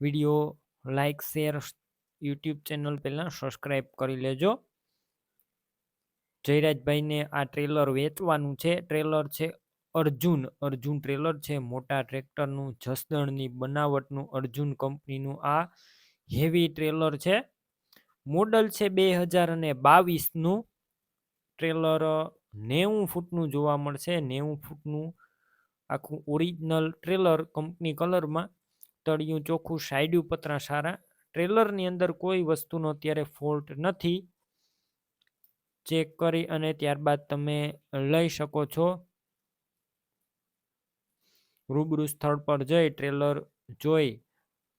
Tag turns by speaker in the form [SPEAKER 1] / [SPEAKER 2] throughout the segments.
[SPEAKER 1] Video like, share YouTube channel પહેલાં subscribe કરી લેજો. જયરાજભાઈને આ ટ્રેલર વેચવાનું છે. ટ્રેલર છે અર્જુન. અર્જુન ટ્રેલર છે. મોટા ટ્રેક્ટરનું, જસદણની બનાવટનું, અર્જુન કંપનીનું આ હેવી ટ્રેલર છે. મોડલ છે બે હજાર અને બાવીસનું. ટ્રેલર નેવું ફૂટનું જોવા મળશે. નેવું ફૂટનું આખું ઓરિજિનલ ટ્રેલર કંપની કલરમાં તળિયું ચોખ્ખું સાઈડ્યું પતરા સારા. ટ્રેલરની અંદર કોઈ વસ્તુનો અત્યારે ફોલ્ટ નથી. ચેક કરી અને ત્યારબાદ તમે લઈ શકો છો. રૂબરૂ સ્થળ પર જઈ ટ્રેલર જોઈ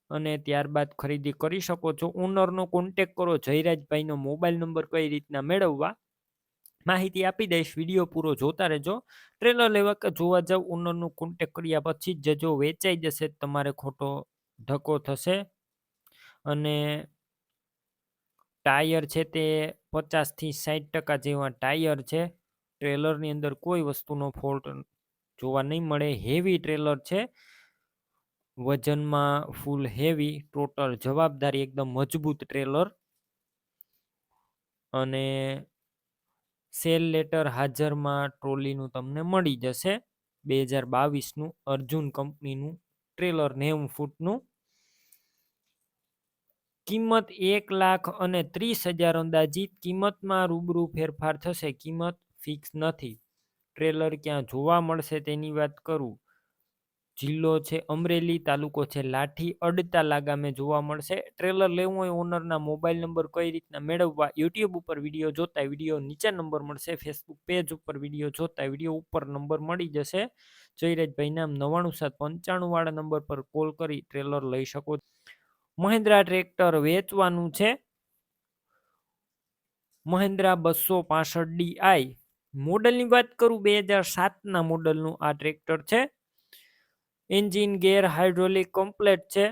[SPEAKER 1] અને ત્યારબાદ ખરીદી કરી શકો છો. ઓનરનો કોન્ટેક કરો. જયરાજભાઈનો મોબાઈલ નંબર કઈ રીતના મેળવવા? માહિતી આપી દઈશ, વીડિયો પૂરો જોતા રહેજો. ટ્રેલર લેવા કે જોવા જાવ ઓનરનું કોન્ટેક કર્યા પછી જ જજો વેચાઈ જશે, તમારે ખોટો ધક્કો થશે. અને ટાયર છે તે પચાસથી સાઠ ટકા જેવા ટાયર છે. ટ્રેલરની અંદર કોઈ વસ્તુનો ફોલ્ટ જોવા નહીં મળે. હેવી ટ્રેલર છે. વજનમાં ફૂલ હેવી ટોટલ જવાબદારી એકદમ મજબૂત ટ્રેલર અને સેલ લેટર હાજરમાં ટ્રોલીનું તમને મળી જશે. બે હજાર બાવીસનું અર્જુન કંપનીનું ટ્રેલર નેવું ફૂટનું. કિંમત એક લાખ અને ત્રીસ હજાર અંદાજિત કિંમતમાં રૂબરૂ ફેરફાર થશે. કિંમત ફિક્સ નથી. ટ્રેલર ક્યાં જોવા મળશે તેની વાત કરું. જિલ્લો છે અમરેલી, તાલુકો છે લાઠી. અડતાલા ગામે જોવા મળશે. ટ્રેલર લેવું હોય ઓનરના મોબાઈલ નંબર કઈ રીતના મેળવવા, યુટ્યુબ ઉપર વીડિયો જોતા વીડિયો નીચે નંબર મળશે. ફેસબુક પેજ ઉપર વીડિયો જોતા વીડિયો ઉપર નંબર મળી જશે. જયરાજભાઈ નામ નવાણું સાત પંચાણું વાળા નંબર પર કોલ કરી ટ્રેલર લઈ શકો મહિન્દ્રા ટ્રેક્ટર વેચવાનું છે. મહિન્દ્રા બસો પાસઠ ડી આઈ. મોડલની વાત કરું, બે હજાર સાતના મોડલનું આ ટ્રેક્ટર છે. એન્જિન ગેર હાઇડ્રોલિક કમ્પ્લેટ છે.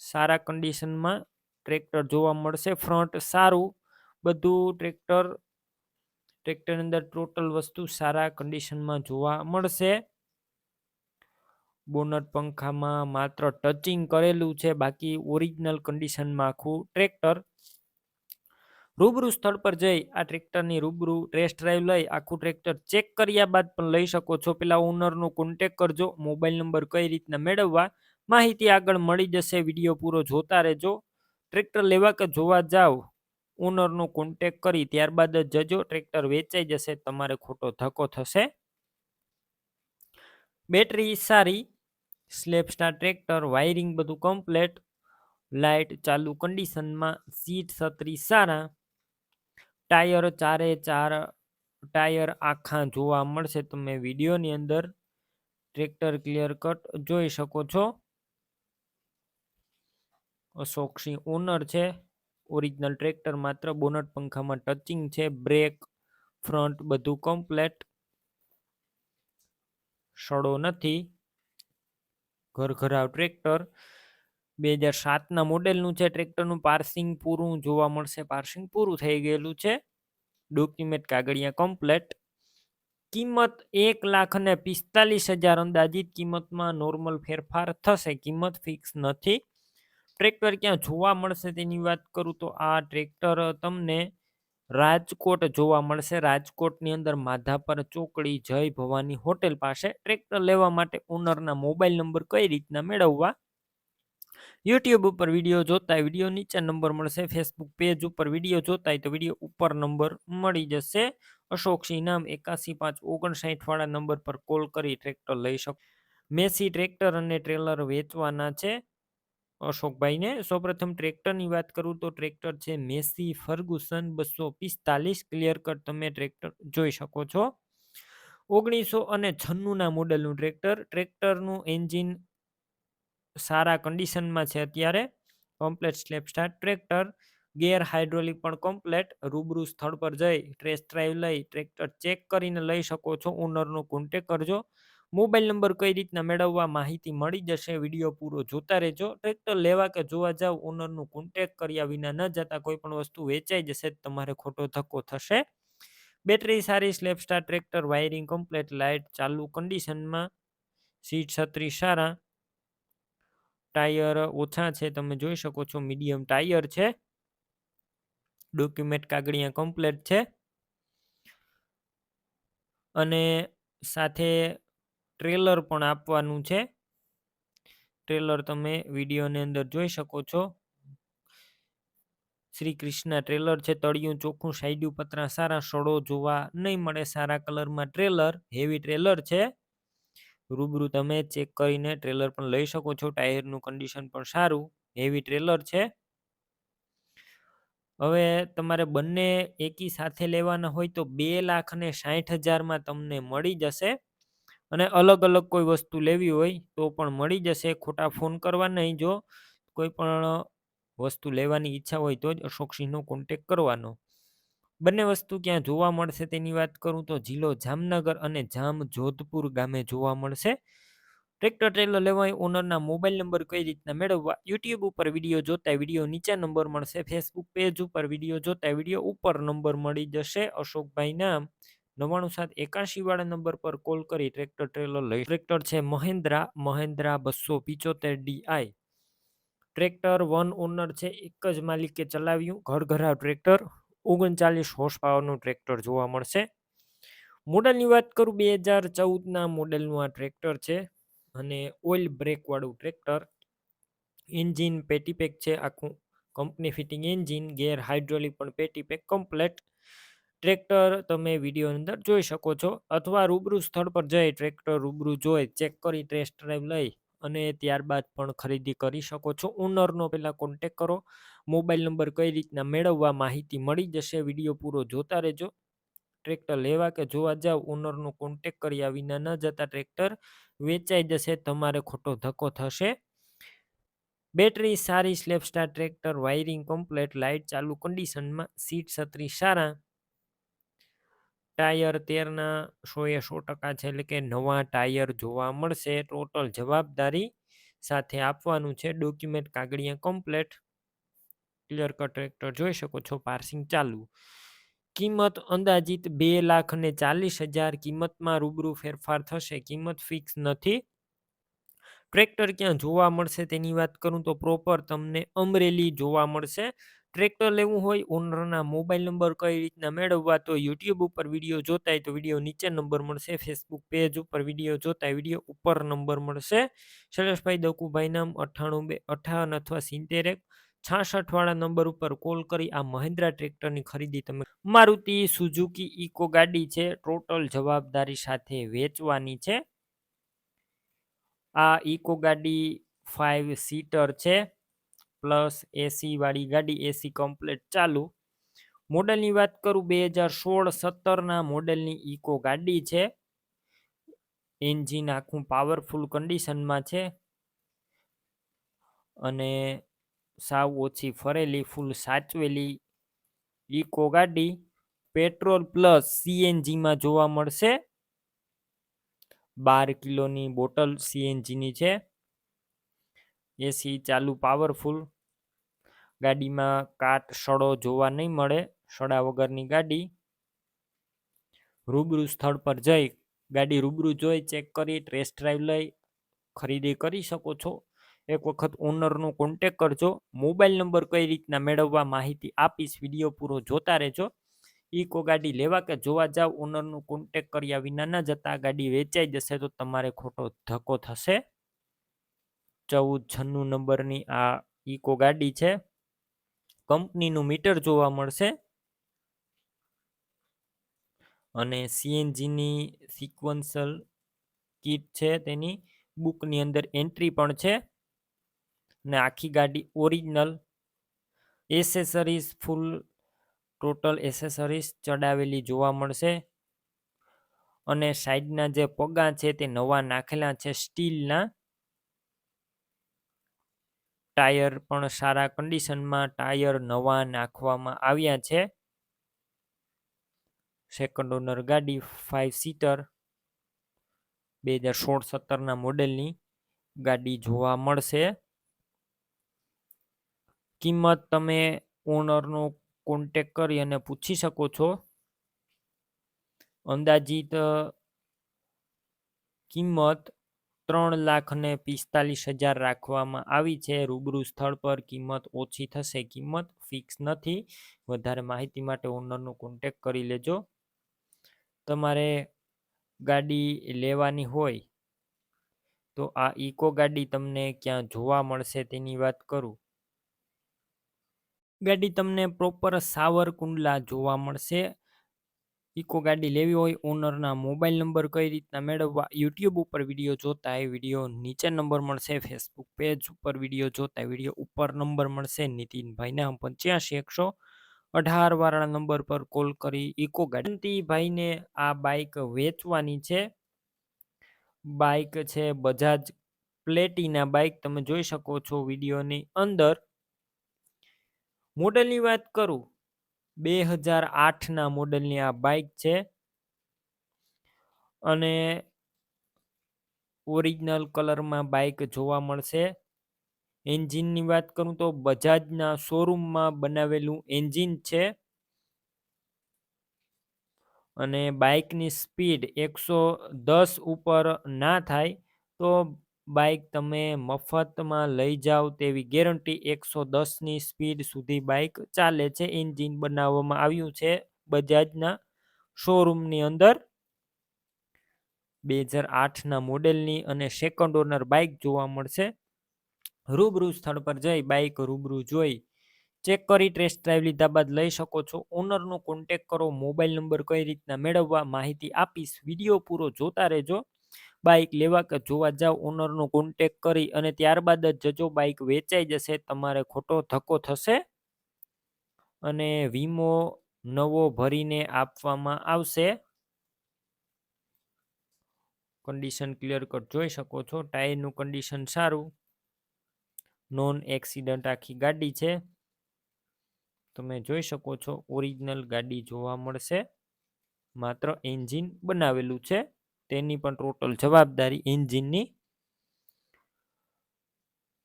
[SPEAKER 1] સારા કન્ડિશનમાં ટ્રેક્ટર જોવા મળશે. ફ્રન્ટ સારું. બધું ટ્રેક્ટર, ટ્રેક્ટરની અંદર ટોટલ વસ્તુ સારા કન્ડિશનમાં જોવા મળશે. બોનટ પંખામાં માત્ર ટચિંગ કરેલું છે. બાકી ઓરિજિનલ કન્ડિશનમાં આખું ટ્રેક્ટર રૂબરૂ સ્થળ પર જઈ આ ટ્રેક્ટરની રૂબરૂ ટેસ્ટ ડ્રાઈવ લઈ આખું ટ્રેક્ટર ચેક કર્યા બાદ પણ લઈ શકો છો. પેલા ઓનરનો કોન્ટેક કરજો મોબાઈલ નંબર કઈ રીતના મેળવવા, માહિતી આગળ મળી જશે. વીડિયો પૂરો જોતા રહેજો. ટ્રેક્ટર લેવા કે જોવા જાવ ઓનરનો કોન્ટેક કરી ત્યારબાદ જ જજો. ટ્રેક્ટર વેચાઈ જશે, તમારે ખોટો ધક્કો થશે. બેટરી સારી સ્લેબ્સના ટ્રેક્ટર વાયરિંગ બધું કમ્પ્લેટ લાઇટ ચાલુ કન્ડિશનમાં સીટ છત્રી સારા ટાયર ચારે ચાર ટાયર આખા જોવા મળશે. તમે વિડીયોની અંદર ટ્રેક્ટર ક્લિયર કટ જોઈ શકો છો. અશોકસિંહ ઓનર છે. ઓરિજિનલ ટ્રેક્ટર માત્ર બોનટ પંખામાં ટચિંગ છે. બ્રેક, ફ્રન્ટ બધું કમ્પ્લેટ. સડો નથી. ઘર ઘરાવ ટ્રેક્ટર. બે હજાર સાતના મોડેલનું છે, ટ્રેક્ટરનું પાર્સિંગ પૂરું જોવા મળશે. પાર્સિંગ પૂરું થઈ ગયેલું છે. ડોક્યુમેન્ટ કાગળિયા કમ્પ્લેટ. કિંમત એક લાખ અને પિસ્તાલીસ હજાર અંદાજિત કિંમતમાં નોર્મલ ફેરફાર થશે. કિંમત ફિક્સ નથી. ટ્રેક્ટર ક્યાં જોવા મળશે તેની વાત કરું તો આ ટ્રેક્ટર તમને રાજકોટ જોવા મળશે. રાજકોટની અંદર માધાપર ચોકડી જય ભવાની હોટેલ પાસે ટ્રેક્ટર લેવા માટે ઓનરના મોબાઈલ નંબર કઈ રીતના મેળવવા? યુટ્યુબ ઉપર વીડિયો જોતા વીડિયો નીચે નંબર મળશે ફેસબુક પેજ ઉપર વીડિયો જોતા તો વીડિયો ઉપર નંબર મળી જશે. અશોકસિંહ નામ એકાસી પાંચ ઓગણસાઠવાળા નંબર પર કોલ કરી ટ્રેક્ટર લઈ શકો, મેસી ટ્રેક્ટર અને ટ્રેલર વેચવાના છે. અશોકભાઈને સૌપ્રથમ ટ્રેક્ટરની વાત કરું તો ટ્રેક્ટર છે મેસી ફર્ગુસન બસો પિસ્તાલીસ. ક્લિયર કટ તમે ટ્રેક્ટર જોઈ શકો છો. ઓગણીસો અને છન્નુંના મોડલનું ટ્રેક્ટર ટ્રેક્ટરનું એન્જિન સારા કન્ડિશનમાં છે અત્યારે. Complete slap start tractor gear hydraulic પણ કોમ્પ્લેટ રૂબરૂ સ્થળ પર જઈ ટ્રેસ ડ્રાઈવ લઈ ટ્રેક્ટર ચેક કરીને લઈ શકો છો. ઓનરનો કોન્ટેક કરજો. મોબાઈલ નંબર કઈ રીતના મેળવવા માહિતી મળી જશે વીડિયો પૂરો જોતા રહેજો. ટ્રેક્ટર લેવા કે જોવા જાવ ઓનરનું કોન્ટેક કર્યા વિના ન જતા કોઈ પણ વસ્તુ વેચાઈ જશે તમારે ખોટો ધક્કો થશે. બેટરી સારી self start tractor wiring complete light ચાલુ કન્ડિશનમાં સીટ છત્રી સારા. ટાયર ઓછા છે, તમે જોઈ શકો છો, મીડિયમ ટાયર છે. ડોક્યુમેન્ટ કાગળિયા કમ્પ્લેટ છે. અને સાથે ટ્રેલર પણ આપવાનું છે. ટ્રેલર તમે વિડીયોની અંદર જોઈ શકો છો. શ્રી કૃષ્ણ ટ્રેલર છે, તળિયું ચોખ્ખું સાઈડ્યું પતરા, સારા સડો જોવા નહીં મળે, સારા કલરમાં ટ્રેલર હેવી ટ્રેલર છે. રૂબરૂ તમે ચેક કરીને ટ્રેલર પણ લઈ શકો છો. ટાયરનું કન્ડિશન પણ સારું હેવી ટ્રેલર છે. હવે તમારે બંને એકી સાથે લેવાના હોય તો બે લાખ ને સાઠ હજારમાં તમને મળી જશે. અને અલગ અલગ કોઈ વસ્તુ લેવી હોય તો પણ મળી જશે. ખોટા ફોન કરવા નહીં જો. કોઈ પણ વસ્તુ લેવાની ઈચ્છા હોય તો જ અશોકસિંહનો કોન્ટેક કરવાનો. બંને વસ્તુ ક્યાં જોવા મળશે તેની વાત કરું તો જિલ્લો જામનગર અને જામ જોધપુર ગામે જોવા મળશે. ટ્રેક્ટર ટ્રેલર લેવાય ઓનરના મોબાઈલ નંબર કઈ રીતના મેળવવા? યુટ્યુબ ઉપર વીડિયો જોતા વીડિયો નીચે નંબર મળશે. ફેસબુક પેજ ઉપર વીડિયો જોતા વીડિયો ઉપર નંબર મળી જશે. અશોકભાઈના નવ્વાણું સાત એકાશી વાળા નંબર પર કોલ કરી ટ્રેક્ટર ટ્રેલર લઈ. ટ્રેક્ટર છે મહેન્દ્રા મહેન્દ્રા બસો પિચોતેર ડીઆઈ. ટ્રેક્ટર વન ઓનર છે, એક જ માલિકે ચલાવ્યું. ઘર ઘરા ટ્રેક્ટર ઓગણચાલીસ હોર્સ પાવરનું ટ્રેક્ટર જોવા મળશે. મોડલની વાત કરું, બે હજાર ચૌદના મોડેલનું આ ટ્રેક્ટર છે અને ઓઇલ બ્રેકવાળું ટ્રેક્ટર એન્જિન પેટીપેક છે, આખું company fitting engine gear hydraulic પણ પેટીપેક કમ્પ્લેટ ટ્રેક્ટર તમે વીડિયો અંદર જોઈ શકો છો. અથવા રૂબરૂ સ્થળ પર જઈ ટ્રેક્ટર રૂબરૂ જોઈ ચેક કરી ટેસ્ટ ડ્રાઈવ લઈ અને ત્યારબાદ પણ ખરીદી કરી શકો છો. ઓનરનો પહેલાં કોન્ટેક કરો. મોબાઈલ નંબર કઈ રીતના મેળવવા માહિતી મળી જશે, વીડિયો પૂરો જોતા રહેજો. ટ્રેક્ટર લેવા કે જોવા જાવ ઓનરનો કોન્ટેક કર્યા વિના ન જતા ટ્રેક્ટર વેચાઈ જશે, તમારે ખોટો ધક્કો થશે. બેટરી સારી self start tractor wiring complete light ચાલુ કન્ડિશનમાં સીટ છત્રી સારા. ટાયર તેરના સો એ સો ટકા છે, એટલે કે નવા ટાયર જોવા મળશે. ટોટલ જવાબદારી સાથે આપવાનું છે ડોક્યુમેન્ટ કાગળિયા કમ્પ્લેટ ક્લિયર કટ ટ્રેક્ટર જોઈ શકો છો, પાર્સિંગ ચાલુ. કિંમત અંદાજિત બે લાખ ને ચાલીસ હજાર, કિંમતમાં રૂબરૂ ફેરફાર થશે, કિંમત ફિક્સ નથી. ટ્રેક્ટર ક્યાં જોવા મળશે તેની વાત કરું તો પ્રોપર તમને અમરેલી જોવા મળશે. ટ્રેક્ટર લેવું હોય ઓનરના મોબાઈલ નંબર કઈ રીતના મેળવવા તો યુટ્યુબ ઉપર વીડિયો જોતા હોય તો વીડિયો નીચે નંબર મળશે ફેસબુક પેજ ઉપર વીડિયો જોતા વીડિયો ઉપર નંબર મળશે. શૈલેષભાઈ દકુભાઈ નામ અઠ્ઠાણું બે, અઠાવન અથવા સિત્તેર એક. છાસઠ વાળા નંબર ઉપર કોલ કરી, આ મહિન્દ્રા ટ્રેક્ટરની ખરીદી તમે મારુતિ સુઝુકી ઇકો ગાડી છે, ટોટલ જવાબદારી સાથે વેચવાની છે. આ ઇકો ગાડી ફાઇવ સીટર છે, પ્લસ એસી વાળી ગાડી એસી કમ્પ્લેટ ચાલુ. મોડલની વાત કરું, બે હજાર સોળ સત્તરના મોડેલની ઇકો ગાડી છે. એન્જિન આખું પાવરફુલ કન્ડિશનમાં છે. અને સાવ ઓછી ફરેલી, ફૂલ સાચવેલી. ઇકો ગાડી પેટ્રોલ પ્લસ સીએનજીમાં જોવા મળશે. બાર કિલોની બોટલ સીએનજીની છે. એસી ચાલુ પાવરફુલ. ગાડીમાં કાટ, સડો જોવા નહીં મળે, સડા વગરની ગાડી. રૂબરૂ સ્થળ પર જઈ, ગાડી રૂબરૂ જોઈ, ચેક કરી, ટેસ્ટ ડ્રાઈવ લઈ, ખરીદી કરી શકો છો. એક વખત ઓનરનો કોન્ટેક કરજો. મોબાઈલ નંબર કઈ રીતના મેળવવા માહિતી આપીશ વીડિયો પૂરો જોતા રહેજો. ઇકો ગાડી લેવા કે જોવા જાવ ઓનરનો કોન્ટેક કર્યા વિના ન જતા ગાડી વેચાઈ જશે તો તમારે ખોટો ધક્કો થશે. ચૌદ છન્નું નંબરની આ ઇકો ગાડી છે. કંપનીનું મીટર જોવા મળશે. અને સીએનજીની સિક્વન્સલ કીટ છે તેની. બુકની અંદર એન્ટ્રી પણ છે. ને આખી ગાડી original accessories, full total accessories ચડાવેલી જોવા મળશે. અને સાઈડના જે પગા છે તે નવા નાખેલા છે સ્ટીલના. ટાયર પણ સારા કન્ડિશનમાં ટાયર નવા નાખવામાં આવ્યા છે. સેકન્ડ ઓનર ગાડી ફાઇવ સીટર બે હજાર સોળ, સત્તરના મોડેલની ગાડી જોવા મળશે. કિંમત તમે ઓનરનો કોન્ટેક કરી અને પૂછી શકો છો. અંદાજિત કિંમત ત્રણ લાખ ને પિસ્તાલીસ હજાર રાખવામાં આવી છે. રૂબરૂ સ્થળ પર કિંમત ઓછી થશે, કિંમત ફિક્સ નથી. વધારે માહિતી માટે ઓનરનો કોન્ટેક કરી લેજો. તમારે ગાડી લેવાની હોય તો આ ઇકો ગાડી તમને ક્યાં જોવા મળશે તેની વાત કરું. ગાડી તમને પ્રોપર સાવરકુંડલા જોવા મળશે. ઇકો ગાડી લેવી હોય ઓનરના મોબાઈલ નંબર કઈ રીતના મેળવવા યુટ્યુબ ઉપર વીડિયો જોતા એ વીડિયો નીચે નંબર મળશે ફેસબુક પેજ ઉપર વીડિયો જોતા વીડિયો ઉપર નંબર મળશે, નીતિનભાઈના પંચ્યાસી એકસો અઢાર વાળા નંબર પર કોલ કરી ઇકો ગાડી. ભાઈને આ બાઇક વેચવાની છે. બાઇક છે, બજાજ પ્લેટીના બાઇક તમે જોઈ શકો છો વિડીયોની અંદર. મોડલની વાત કરું. બે હજાર આઠના મોડલની આ બાઇક છે. અને ઓરિજિનલ કલરમાં બાઇક જોવા મળશે. એન્જિનની વાત કરું તો બજાજના શોરૂમમાં બનાવેલું એન્જિન છે. અને બાઇકની સ્પીડ એકસો દસ ઉપર ના થાય તો બાઇક તમે મફતમાં લઈ જાઓ તેવી ગેરંટી એકસો દસની સ્પીડ સુધી બાઇક ચાલે છે. એન્જિન બનાવવામાં આવ્યું છે બજાજના શોરૂમની અંદર. બે હજાર આઠના મોડેલની અને સેકન્ડ ઓનર બાઇક જોવા મળશે. રૂબરૂ સ્થળ પર જઈ બાઇક રૂબરૂ જોઈ ચેક કરી ટેસ્ટ ડ્રાઈવ લીધા બાદ લઈ શકો છો. ઓનરનો કોન્ટેક કરો મોબાઈલ નંબર કઈ રીતના મેળવવા માહિતી આપીશ. વીડિયો પૂરો જોતા રહેજો. બાઇક લેવા કે જોવા જાવ ઓનરનો કોન્ટેક કરી અને ત્યારબાદ જ જજો બાઇક વેચાઈ જશે, તમારે ખોટો ધક્કો થશે? અને વીમો નવો ભરીને આપવામાં આવશે? કન્ડિશન ક્લિયર કટ જોઈ શકો છો ટાયરનું કન્ડિશન સારું. નોન એક્સિડન્ટ આખી ગાડી છે. તમે જોઈ શકો છો ઓરિજિનલ ગાડી જોવા મળશે. માત્ર એન્જિન બનાવેલું છે. તેની પણ ટોટલ જવાબદારી એન્જિનની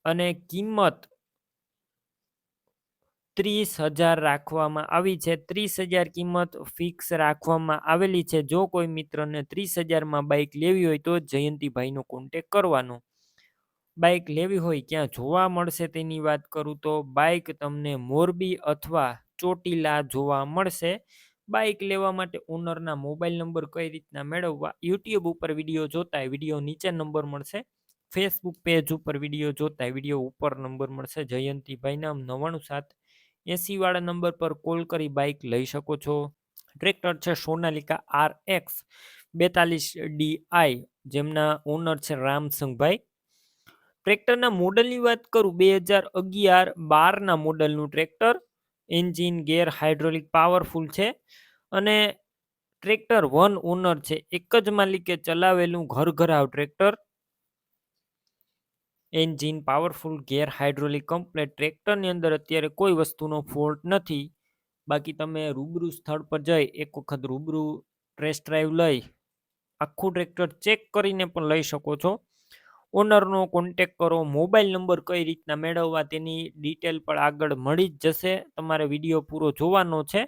[SPEAKER 1] અને કિંમત ત્રીસ હજાર રાખવામાં આવી છે. ત્રીસ હજાર કિંમત ફિક્સ રાખવામાં આવેલી છે. જો કોઈ મિત્રને ત્રીસ હજારમાં બાઇક લેવી હોય તો જયંતિભાઈનો કોન્ટેક કરવાનો. બાઇક લેવી હોય ક્યાં જોવા મળશે તેની વાત કરું તો બાઇક તમને મોરબી અથવા ચોટીલા જોવા મળશે. બાઇક લેવા માટે ઓનરના મોબાઈલ નંબર કઈ રીતના મેળવવા? યુટ્યુબ ઉપર વીડિયો જોતા વીડિયો નીચે નંબર મળશે. ફેસબુક પેજ ઉપર વીડિયો જોતા વીડિયો ઉપર નંબર મળશે. જયંતિભાઈ નામ નવ્વાણું સાત એસી વાળા નંબર પર કોલ કરી બાઇક લઈ શકો છો. ટ્રેક્ટર છે સોનાલિકા આર એક્સ બેતાલીસ ડી આઈ જેમના ઓનર છે રામસંગભાઈ ટ્રેક્ટરના મોડલની વાત કરું, બે હજાર અગિયાર બારના મોડલનું tractor. Engine gear hydraulic powerful છે અને ટ્રેક્ટર વન ઓનર છે. એક જ માલિકે ચલાવેલું ઘર ઘરાવ tractor. Engine powerful, gear hydraulic, complete ટ્રેક્ટરની અંદર અત્યારે કોઈ વસ્તુનો ફોલ્ટ નથી. બાકી તમે રૂબરૂ સ્થળ પર જઈ એક વખત રૂબરૂ ટ્રેસ ડ્રાઈવ લઈ આખું ટ્રેક્ટર ચેક કરીને પણ લઈ શકો છો. ઓનરનો કોન્ટેક કરો, મોબાઈલ નંબર કઈ રીતના મેળવવા તેની ડિટેલ પણ આગળ મળી જ જશે. તમારે વીડિયો પૂરો જોવાનો છે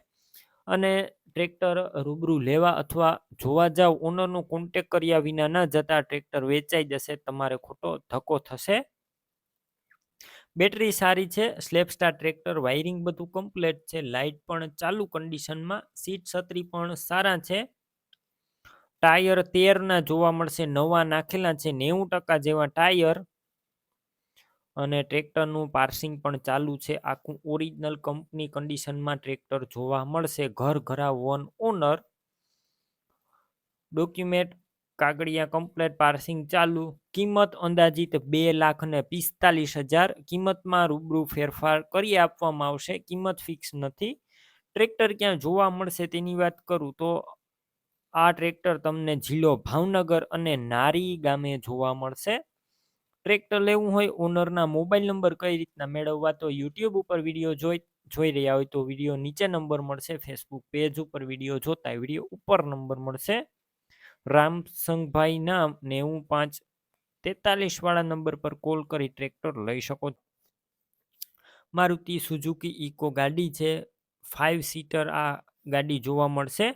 [SPEAKER 1] અને ટ્રેક્ટર રૂબરૂ લેવા અથવા જોવા જાવ, ઓનરનો કોન્ટેક કર્યા વિના ન જતા ટ્રેક્ટર વેચાઈ જશે, તમારે ખોટો ધક્કો થશે. બેટરી સારી છે સ્લેપસ્ટાર ટ્રેક્ટર વાયરિંગ બધું કમ્પ્લેટ છે લાઇટ પણ ચાલુ કન્ડિશનમાં સીટ છત્રી પણ સારા છે. ટાયર તેરના જોવા મળશે, નવા નાખેલા છે, નેવું ટકા જેવા ટાયર. અને ટ્રેક્ટરનું પાર્સિંગ પણ ચાલુ છે. આખું ઓરિજિનલ કંપની કન્ડિશનમાં ટ્રેક્ટર જોવા મળશે. ઘર ઘરા વન ઓનર. ડોક્યુમેન્ટ, કાગળિયા કમ્પ્લેટ, પાર્સિંગ ચાલુ. કિંમત અંદાજિત બે લાખ ને પિસ્તાલીસ હજાર. કિંમતમાં રૂબરૂ ફેરફાર કરી આપવામાં આવશે. કિંમત ફિક્સ નથી. ટ્રેક્ટર ક્યાં જોવા મળશે તેની વાત કરું તો આ ટ્રેક્ટર તમને જિલ્લો ભાવનગર અને નારી ગામે જોવા મળશે. ટ્રેક્ટર લેવું હોય, ઓનરના મોબાઈલ નંબર કઈ રીતના મેળવવા તો યુટ્યુબ ઉપર વીડિયો જોઈ જોઈ રહ્યા હોય તો વીડિયો નીચે નંબર મળશે, ફેસબુક પેજ ઉપર વીડિયો જોતા વીડિયો ઉપર નંબર મળશે. રામસંગભાઈ નામ નેવું પાંચ તેતાલીસ વાળા નંબર પર કોલ કરી ટ્રેક્ટર લઈ શકો. મારુતિ સુઝુકી ઇકો ગાડી છે ફાઇવ સીટર આ ગાડી જોવા મળશે.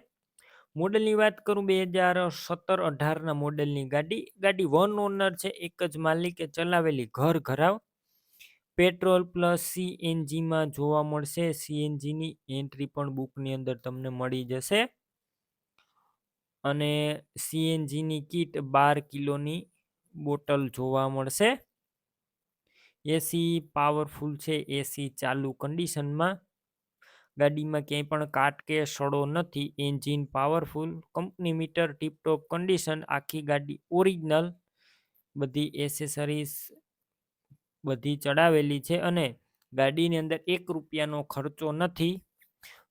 [SPEAKER 1] મોડેલની વાત કરું બે હજાર સત્તર અઢારના મોડેલની. ગાડી ગાડી વન ઓનર છે, એક જ માલિકે ચલાવેલી. ઘર ઘરાવ. પેટ્રોલ પ્લસ સીએનજીમાં જોવા મળશે. સીએનજીની એન્ટ્રી પણ બુકની અંદર તમને મળી જશે. અને સીએનજીની કીટ બાર કિલોની બોટલ જોવા મળશે. એસી પાવરફુલ છે, એસી ચાલુ કન્ડિશનમાં. ગાડીમાં ક્યાંય પણ કાટ કે સડો નથી, engine powerful, company meter, tiptop condition, આખી ગાડી ઓરિજિનલ, બધી એસેસરીઝ બધી ચડાવેલી છે અને ગાડીની અંદર એક રૂપિયાનો ખર્ચો નથી.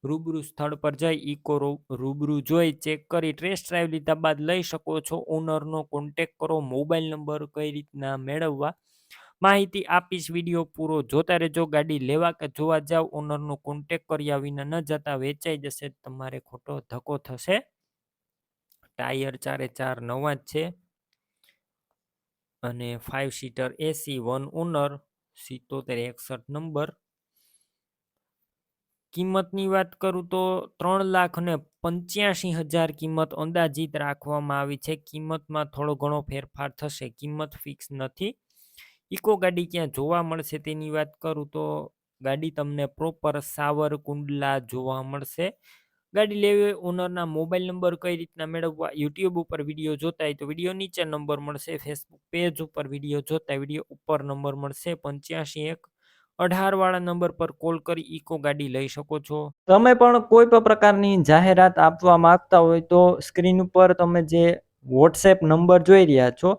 [SPEAKER 1] રૂબરૂ સ્થળ પર જઈ ઇકો રૂબરૂ જોઈ, ચેક કરી, ટેસ્ટ ડ્રાઈવ લીધા બાદ લઈ શકો છો. ઓનરનો કોન્ટેક કરો, મોબાઈલ નંબર કઈ રીતના મેળવવા માહિતી આપીશ, વીડિયો પૂરો જોતા રહેજો, ગાડી લેવા કે જોવા જાવ ઓનરનો કોન્ટેક કર્યા વિના ન જતા, વેચાઈ જશે, તમારે ખોટો ધક્કો થશે. ટાયર ચારે ચાર નવા જ છે. અને five seater AC one owner સિત્તોતેર, એકસઠ નંબર કિંમતની વાત કરું તો ત્રણ લાખ ને પંચ્યાસી હજાર કિંમત અંદાજિત રાખવામાં આવી છે. કિંમતમાં થોડો ઘણો ફેરફાર થશે, કિંમત ફિક્સ નથી. ઇકો ગાડી ક્યાં જોવા મળશે તેની વાત કરું તો ગાડી તમને પ્રોપર સાવર કુંડલા જોવા મળશે. ગાડી લેવી ઓનરના મોબાઈલ નંબર કઈ રીતના મેળવવા યુટ્યુબ ઉપર વીડિયો જોતા હોય તો વીડિયો નીચે નંબર મળશે ફેસબુક પેજ ઉપર વીડિયો જોતા વીડિયો ઉપર નંબર મળશે પંચ્યાસી એક, અઢાર વાળા નંબર પર કોલ કરી ઇકો ગાડી લઈ શકો છો. તમે પણ કોઈ પણ પ્રકારની જાહેરાત આપવા માંગતા હોય તો સ્ક્રીન ઉપર તમે જે વોટ્સએપ નંબર જોઈ રહ્યા છો